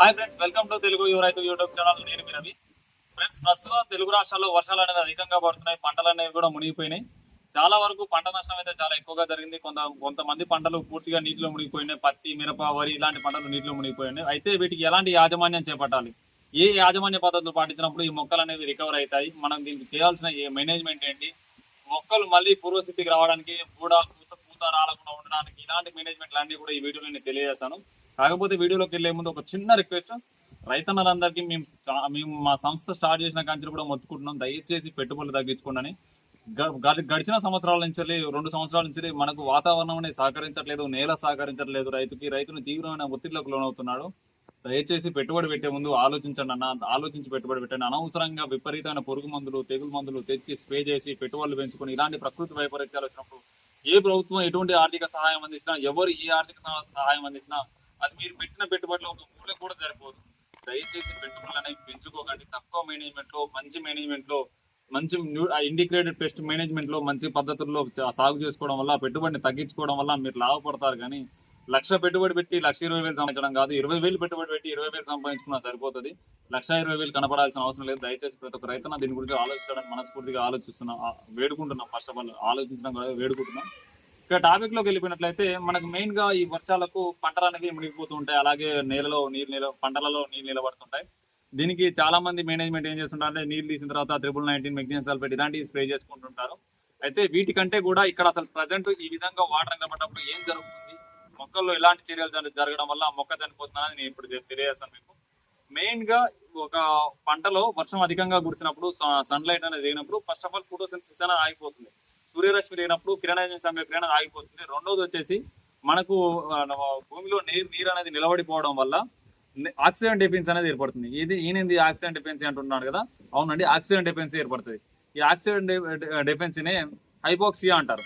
Hi friends welcome to Telugu యువ రైతు YouTube channel నేను మీ రవి. ఫ్రెండ్స్ ప్రస్తుతం తెలుగు రాష్ట్రాల్లో వర్షాలు అనేది అధికంగా పడుతున్నాయి. పంటలు అనేవి కూడా మునిగిపోయినాయి. చాలా వరకు పంట నష్టం అయితే చాలా ఎక్కువగా జరిగింది. కొంత కొంతమంది పంటలు పూర్తిగా నీటిలో మునిగిపోయినాయి. పత్తి మిరప వరి ఇలాంటి పంటలు నీటిలో మునిగిపోయినాయి. అయితే వీటికి ఎలాంటి యాజమాన్యం చేపట్టాలి? ఏ యాజమాన్య పద్ధతులు పాటించినప్పుడు ఈ మొక్కలు అనేవి రికవర్ అవుతాయి? మనం దీనికి చేయాల్సిన ఏ మేనేజ్మెంట్ ఏంటి? మొక్కలు మళ్ళీ పూర్వస్థితికి రావడానికి కూడా ఇలాంటి మేనేజ్మెంట్ అన్ని కూడా ఈ వీడియోలో నేను తెలియజేస్తాను కాకపోతే వీడియోలోకి వెళ్ళే ముందు ఒక చిన్న రిక్వెస్ట్ రైతన్నలందరికీ మేము మేము మా సంస్థ స్టార్ట్ చేసిన కాంచెలు కూడా మొత్తుకుంటున్నాం. దయచేసి పెట్టుబడులు తగ్గించుకోండి గడిచిన సంవత్సరాల నుంచి రెండు సంవత్సరాల నుంచి మనకు వాతావరణం అనేది సహకరించట్లేదు నేల సహకరించట్లేదు. రైతుకి రైతును తీవ్రమైన ఒత్తిడిలోకి లోనవుతున్నాడు. దయచేసి పెట్టుబడి పెట్టే ముందు ఆలోచించండి అన్న ఆలోచించి పెట్టుబడి పెట్టండి. అనవసరంగా విపరీతమైన పురుగు మందులు తెగులు మందులు తెచ్చి స్ప్రే చేసి పెట్టుబడులు పెంచుకొని ఇలాంటి ప్రకృతి వైపరీత్యాలు వచ్చినప్పుడు ఏ ప్రభుత్వం ఎటువంటి ఆర్థిక సహాయం అందించినా ఎవరు ఏ ఆర్థిక సహాయం అందించినా అది మీరు పెట్టిన పెట్టుబడిలో ఒక మూల కూడా సరిపోదు. దయచేసి పెట్టుబడులు అనేవి పెంచుకోకండి. తక్కువ మేనేజ్మెంట్లో మంచి మేనేజ్మెంట్లో మంచి ఇండిగ్రేటెడ్ పెస్ట్ మేనేజ్మెంట్లో మంచి పద్ధతుల్లో సాగు చేసుకోవడం వల్ల పెట్టుబడిని తగ్గించుకోవడం వల్ల మీరు లాభపడతారు కానీ లక్ష పెట్టుబడి పెట్టి లక్ష ఇరవై వేలు సంపాదించడం కాదు ఇరవై వేలు పెట్టుబడి పెట్టి ఇరవై వేలు సంపాదించుకున్నా సరిపోతుంది. లక్ష ఇరవై వేలు కనపడాల్సిన అవసరం లేదు. దయచేసి ప్రతి ఒక్క రైతున దీని గురించి ఆలోచించడానికి మనస్ఫూర్తిగా ఆలోచిస్తున్నాం వేడుకుంటున్నాం. ఫస్ట్ ఆఫ్ ఆల్ ఆలోచించడం కూడా వేడుకుంటున్నాం. ఇక టాపిక్లోకి వెళ్ళిపోయినట్లయితే మనకు మెయిన్గా ఈ వర్షాలకు పంటలు అనేవి మునిగిపోతూ ఉంటాయి. అలాగే నేలలో నీరు నిల పంటలలో నీరు నిలబడుతుంటాయి. దీనికి చాలా మంది మేనేజ్మెంట్ ఏం చేస్తుంటారంటే నీళ్ళు తీసిన తర్వాత త్రిబుల్ నైన్టీన్ మెగ్నీషియం సల్ఫేట్ ఇలాంటివి స్ప్రే చేసుకుంటుంటారు. అయితే వీటికంటే కూడా ఇక్కడ అసలు ప్రజెంట్ ఈ విధంగా వాటర్ కనబడినప్పుడు ఏం జరుగుతుంది? మొక్కల్లో ఎలాంటి చర్యలు జరగడం వల్ల మొక్క చనిపోతుందని నేను ఇప్పుడు తెలియజేస్తాను మీకు. మెయిన్గా ఒక పంటలో వర్షం అధికంగా కురిసినప్పుడు సన్ లైట్ అనేది లేనప్పుడు ఫస్ట్ ఆఫ్ ఆల్ ఫోటోసిన్సిస్ అనేది ఆగిపోతుంది. సూర్యరశ్మి లేనప్పుడు కిరణజన్య సంక్రియ కిరణ ఆగిపోతుంది. రెండోది వచ్చేసి మనకు భూమిలో నీరు నీరు అనేది నిలబడిపోవడం వల్ల ఆక్సిజన్ డెఫిన్స్ అనేది ఏర్పడుతుంది. ఇది ఈయనది ఆక్సిజన్ డెఫిన్సీ అంటున్నాడు కదా? అవునండి ఆక్సిజన్ డెఫిన్సీ ఏర్పడుతుంది. ఈ ఆక్సిజన్ డెఫిన్సీనే హైపోక్సియా అంటారు.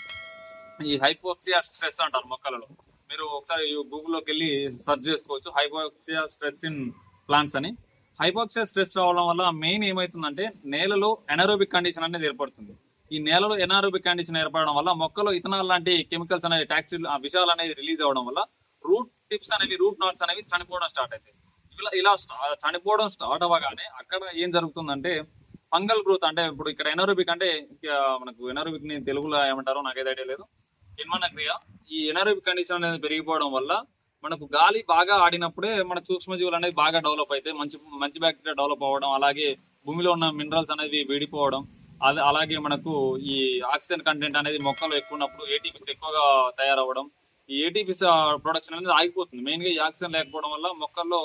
ఈ హైపోక్సియా స్ట్రెస్ అంటారు మొక్కలలో. మీరు ఒకసారి గూగుల్లోకి వెళ్ళి సెర్చ్ చేసుకోవచ్చు. హైపోక్సియా స్ట్రెస్ ఇన్ ప్లాంట్స్ అని. హైపోక్సియా స్ట్రెస్ రావడం వల్ల మెయిన్ ఏమవుతుందంటే నేలలో ఎనారోబిక్ కండిషన్ అనేది ఏర్పడుతుంది. ఈ నేలలో ఎనారోబిక్ కండిషన్ ఏర్పడడం వల్ల మొక్కలో ఇథనాల్ లాంటి కెమికల్స్ అనేవి టాక్సిల్ విషయాలు అనేది రిలీజ్ అవ్వడం వల్ల రూట్ టిప్స్ అనేవి రూట్ నాట్స్ అనేవి చనిపోవడం స్టార్ట్ అవుతాయి. ఇలా ఇలా స్టా- చనిపోవడం స్టార్ట్ అవ్వగానే అక్కడ ఏం జరుగుతుందంటే ఫంగల్ గ్రోత్ అంటే ఇప్పుడు ఇక్కడ ఎనారోబిక్ అంటే మనకు ఎనారోబిక్ని తెలుగులో ఏమంటారో నాకైతే ఐడియా లేదు. జన్మనక్రియ ఈ ఎనారోబిక్ కండిషన్ అనేది పెరిగిపోవడం వల్ల మనకు గాలి బాగా ఆడినప్పుడే మన సూక్ష్మజీవులు అనేది బాగా డెవలప్ అయితే మంచి మంచి బ్యాక్టీరియా డెవలప్ అవ్వడం అలాగే భూమిలో ఉన్న మినరల్స్ అనేది విడిపోవడం అది అలాగే మనకు ఈ ఆక్సిజన్ కంటెంట్ అనేది మొక్కలు ఎక్కువ ఉన్నప్పుడు ఏటీపీస్ ఎక్కువగా తయారవ్వడం ఈ ఏటీపీస్ ప్రొడక్షన్ అనేది ఆగిపోతుంది. మెయిన్గా ఈ ఆక్సిజన్ లేకపోవడం వల్ల మొక్కల్లో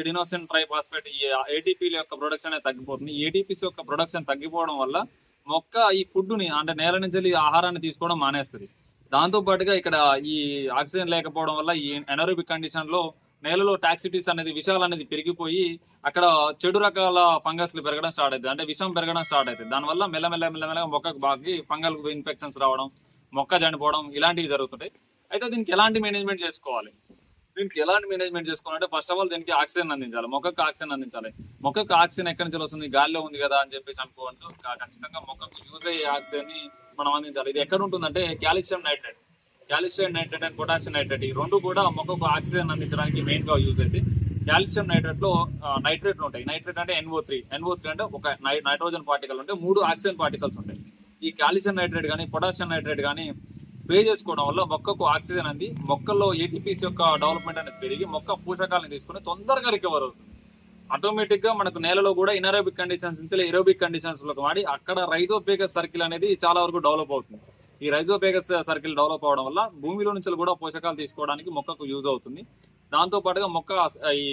ఎడినోసిన్ ట్రైఫాస్ఫేట్ ఈ ఏటీపీల యొక్క ప్రొడక్షన్ అనేది తగ్గిపోతుంది. ఈ ఏటీపీస్ యొక్క ప్రొడక్షన్ తగ్గిపోవడం వల్ల మొక్క ఈ ఫుడ్ని అంటే నేల నుంచి వెళ్ళి ఆహారాన్ని తీసుకోవడం మానేస్తుంది. దాంతో పాటుగా ఇక్కడ ఈ ఆక్సిజన్ లేకపోవడం వల్ల ఈ ఎనరోబిక్ కండిషన్లో నేలలో టాక్సిటీస్ అనేది విషాలు అనేది పెరిగిపోయి అక్కడ చెడు రకాల ఫంగస్లు పెరగడం స్టార్ట్ అవుతుంది అంటే విషం పెరగడం స్టార్ట్ అవుతుంది దానివల్ల మెల్లమెల్ల మెల్లమెల్లగా మొక్కకు బాగి ఫంగల్ ఇన్ఫెక్షన్స్ రావడం మొక్క చనిపోవడం ఇలాంటివి జరుగుతుంటాయి. అయితే దీనికి ఎలాంటి మేనేజ్మెంట్ చేసుకోవాలి? దీనికి ఎలాంటి మేనేజ్మెంట్ చేసుకోవాలంటే ఫస్ట్ ఆఫ్ ఆల్ దీనికి ఆక్సిజన్ అందించాలి. మొక్కకు ఆక్సిజన్ అందించాలి. మొక్కకు ఆక్సిజన్ ఎక్కడి నుంచి వస్తుంది? గాలిలో ఉంది కదా అని చెప్పేసి అనుకోవద్దు. ఖచ్చితంగా మొక్కకు యూజ్ అయ్యే ఆక్సిజన్ని మనం అందించాలి. ఇది ఎక్కడ ఉంటుందంటే calcium nitrate calcium nitrate and potassium nitrate ఈ రెండు కూడా మొక్కకు ఆక్సిజన్ అందించడానికి మెయిన్గా యూజ్ అయితే కాల్షియం నైట్రేట్లో నైట్రేట్లు ఉంటాయి. నైట్రేట్ అంటే ఎన్ఓ త్రీ ఎన్ఓ త్రీ అంటే ఒక నైట్రోజన్ పార్టికల్ ఉంటాయి మూడు ఆక్సిజన్ పార్టికల్స్ ఉంటాయి. ఈ కాల్షియం నైట్రేట్ కానీ పొటాషియం నైట్రేట్ కానీ స్ప్రే చేసుకోవడం వల్ల మొక్కకు ఆక్సిజన్ అంది. మొక్కల్లో ఏటీపీస్ యొక్క డెవలప్మెంట్ అనేది పెరిగి మొక్క పోషకాలను తీసుకుని తొందరగా రికవర్ అవుతుంది. ఆటోమేటిక్గా మనకు నేలలో కూడా ఇనరోబిక్ కండిషన్స్ నుంచి ఏరోబిక్ కండిషన్స్లోకి వాడి అక్కడ రైజోపేగస్ సర్కిల్ అనేది చాలా వరకు డెవలప్ అవుతుంది. ఈ రైజోపేగస్ సర్కిల్ డెవలప్ అవడం వల్ల భూమిలో నుంచి కూడా పోషకాలు తీసుకోవడానికి మొక్కకు యూజ్ అవుతుంది. దాంతో పాటుగా మొక్క ఈ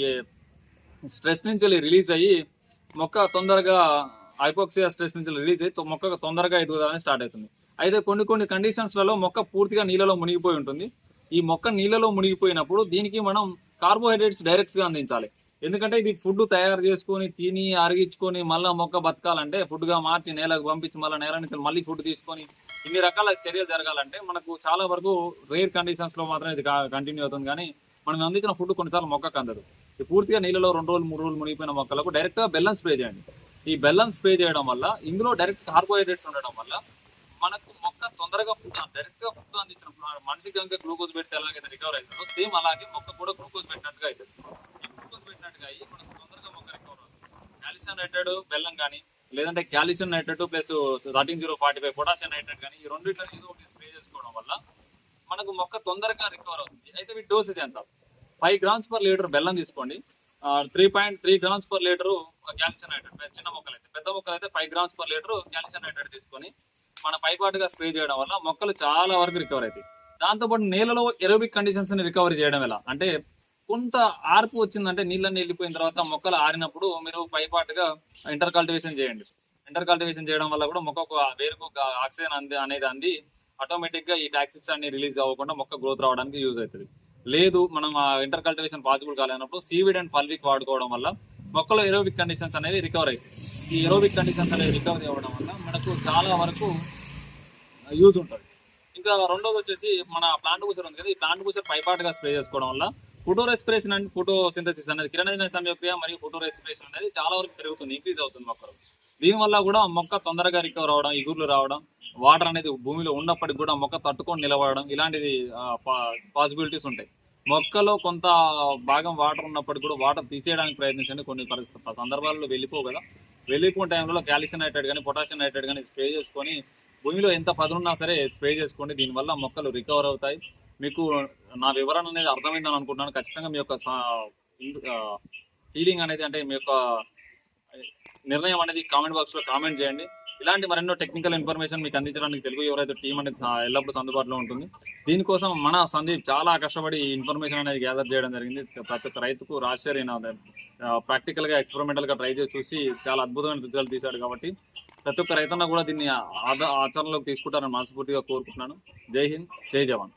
స్ట్రెస్ నుంచి రిలీజ్ అయ్యి మొక్క తొందరగా హైపోక్సియా స్ట్రెస్ నుంచి రిలీజ్ అయ్యి మొక్కకు మొక్క తొందరగా ఎదుగుదలని స్టార్ట్ అవుతుంది. అయితే కొన్ని కొన్ని కండిషన్స్లలో మొక్క పూర్తిగా నీళ్ళలో మునిగిపోయి ఉంటుంది. ఈ మొక్క నీళ్ళలో మునిగిపోయినప్పుడు దీనికి మనం కార్బోహైడ్రేట్స్ డైరెక్ట్గా అందించాలి. ఎందుకంటే ఇది ఫుడ్ తయారు చేసుకొని తిని అరిగించుకొని మళ్ళీ మొక్క బతకాలంటే ఫుడ్గా మార్చి నేలకు పంపించి మళ్ళీ నేల నుంచి మళ్ళీ ఫుడ్ తీసుకొని ఇన్ని రకాల చర్యలు జరగాలంటే మనకు చాలా వరకు రేర్ కండిషన్స్లో మాత్రమే మాత్రం ఇది కంటిన్యూ అవుతుంది. కానీ మనం అందించిన ఫుడ్ కొన్నిసార్లు మొక్కకు అందదు. ఈ పూర్తిగా నీళ్ళలో రెండు రోజులు మూడు రోజులు మునిగిపోయిన మొక్కలకు డైరెక్ట్గా బెల్లం స్ప్రే చేయండి. ఈ బెల్లం స్ప్రే చేయడం వల్ల ఇందులో డైరెక్ట్ కార్బోహైడ్రేట్స్ ఉండడం వల్ల మనకు మొక్క తొందరగా ఫుడ్ డైరెక్ట్గా ఫుడ్ అందించినప్పుడు మనిషికి కనుక గ్లూకోజ్ పెడితే ఎలాగైతే రికవర్ అవుతుందో సేమ్ అలాగే మొక్క కూడా గ్లూకోజ్ పెట్టినట్టుగా అవుతుంది గ్లూకోజ్ పెట్టినట్టుగా అయి మనకి తొందరగా మొక్క రికవరవుతుంది కాల్షియం నైట్రేట్ బెల్లం కానీ లేదంటే calcium nitrate plus thirteen zero forty five potassium nitrate కానీ ఈ రెండిట్లో ఏదో ఒకటి స్ప్రే చేసుకోవడం వల్ల మనకు మొక్క తొందరగా రికవర్ అవుతుంది. అయితే వీటి డోసేజ్ ఎంత? ఫైవ్ గ్రామ్స్ పర్ లీటర్ బెల్లం తీసుకోండి. Three point three grams per litre calcium nitrate చిన్న మొక్కలు అయితే పెద్ద మొక్కలు అయితే five grams per litre calcium nitrate తీసుకొని మన పైపాటుగా స్ప్రే చేయడం వల్ల మొక్కలు చాలా వరకు రికవర్ అవుతాయి. దాంతోపాటు నేలలో ఎరోబిక్ కండిషన్స్ని రికవరీ చేయడం ఎలా? అంటే కొంత ఆర్పు వచ్చిందంటే నీళ్ళని వెళ్ళిపోయిన తర్వాత మొక్కలు ఆరినప్పుడు మీరు పైపాటుగా ఇంటర్ కల్టివేషన్ చేయండి. ఇంటర్ కల్టివేషన్ చేయడం వల్ల కూడా మొక్కకు వేరుకు ఆక్సిజన్ అంది అనేది అంది ఆటోమేటిక్గా ఈ టాక్సిక్స్ అన్ని రిలీజ్ అవ్వకుండా మొక్క గ్రోత్ రావడానికి యూజ్ అవుతుంది. లేదు మనం ఆ ఇంటర్ కల్టివేషన్ పాసిబుల్ కాలేనప్పుడు సీవిడ్ అండ్ పల్విక్ వాడుకోవడం వల్ల మొక్కలో ఎరోబిక్ కండిషన్స్ అనేవి రికవర్ అవుతాయి. ఈ ఎరోబిక్ కండిషన్స్ అనేవి రికవరీ అవ్వడం వల్ల మనకు చాలా వరకు యూజ్ ఉంటుంది. ఇంకా రెండోది వచ్చేసి మన ప్లాంట్ బూసర్ ఉంది కదా ఈ ప్లాంట్ బూసర్ పైపాటుగా స్ప్రే చేసుకోవడం వల్ల photorespiration and photosynthesis అనేది కిరణజన సమయక్రియ మరియు ఫోటో రెస్పిరేషన్ అనేది చాలా వరకు పెరుగుతుంది ఇంక్రీజ్ అవుతుంది మొక్కలు. దీనివల్ల కూడా మొక్క తొందరగా రికవర్ అవడం ఇగుర్లు రావడం వాటర్ అనేది భూమిలో ఉన్నప్పటికి కూడా మొక్క తట్టుకొని నిలబడడం ఇలాంటివి పాసిబిలిటీస్ ఉంటాయి. మొక్కలో కొంత భాగం వాటర్ ఉన్నప్పటికీ కూడా వాటర్ తీసేయడానికి ప్రయత్నించండి కొన్ని సందర్భాల్లో వెళ్ళిపోవు కదా. వెళ్ళిపోయిన టైంలో కాల్షియం నైట్రేట్ కానీ పొటాషియం నైట్రేట్ కానీ స్ప్రే చేసుకొని భూమిలో ఎంత పదునున్నా సరే స్ప్రే చేసుకోండి. దీనివల్ల మొక్కలు రికవర్ అవుతాయి. మీకు నా వివరణ అనేది అర్థమైందని అనుకుంటున్నాను. ఖచ్చితంగా మీ యొక్క ఫీలింగ్ అనేది అంటే మీ యొక్క నిర్ణయం అనేది కామెంట్ బాక్స్లో కామెంట్ చేయండి. ఇలాంటి మరెన్నో టెక్నికల్ ఇన్ఫర్మేషన్ మీకు అందించడానికి తెలుగు ఎవరైతే టీం అనేది ఎల్లప్పుడూ అందుబాటులో ఉంటుంది. దీనికోసం మన సందీప్ చాలా కష్టపడి ఇన్ఫర్మేషన్ అనేది గ్యాదర్ చేయడం జరిగింది. ప్రతి ఒక్క రైతుకు రాజశేరి ప్రాక్టికల్గా గా ట్రై చేసి చూసి చాలా అద్భుతమైన రిజల్ట్ తీశాడు కాబట్టి ప్రతి ఒక్క రైతన్న కూడా దీన్ని ఆచరణలోకి తీసుకుంటారని మనస్ఫూర్తిగా కోరుకుంటున్నాను. జై హింద్ జై జవాన్.